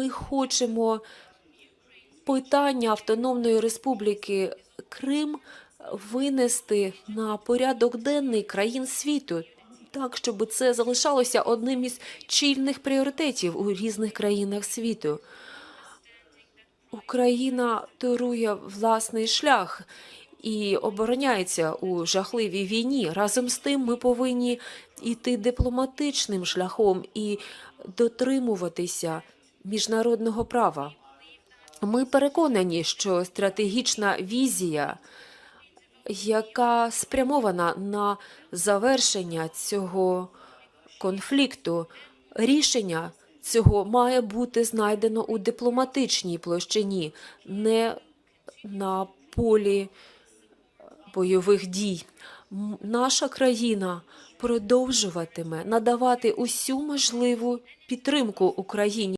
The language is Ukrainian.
Ми хочемо питання Автономної Республіки Крим винести на порядок денний країн світу, так щоб це залишалося одним із чільних пріоритетів у різних країнах світу. Україна торує власний шлях і обороняється у жахливій війні. Разом з тим, ми повинні йти дипломатичним шляхом і дотримуватися міжнародного права. Ми переконані, що стратегічна візія, яка спрямована на завершення цього конфлікту, рішення цього має бути знайдено у дипломатичній площині, не на полі бойових дій. Наша країна продовжуватиме надавати усю можливу підтримку Україні.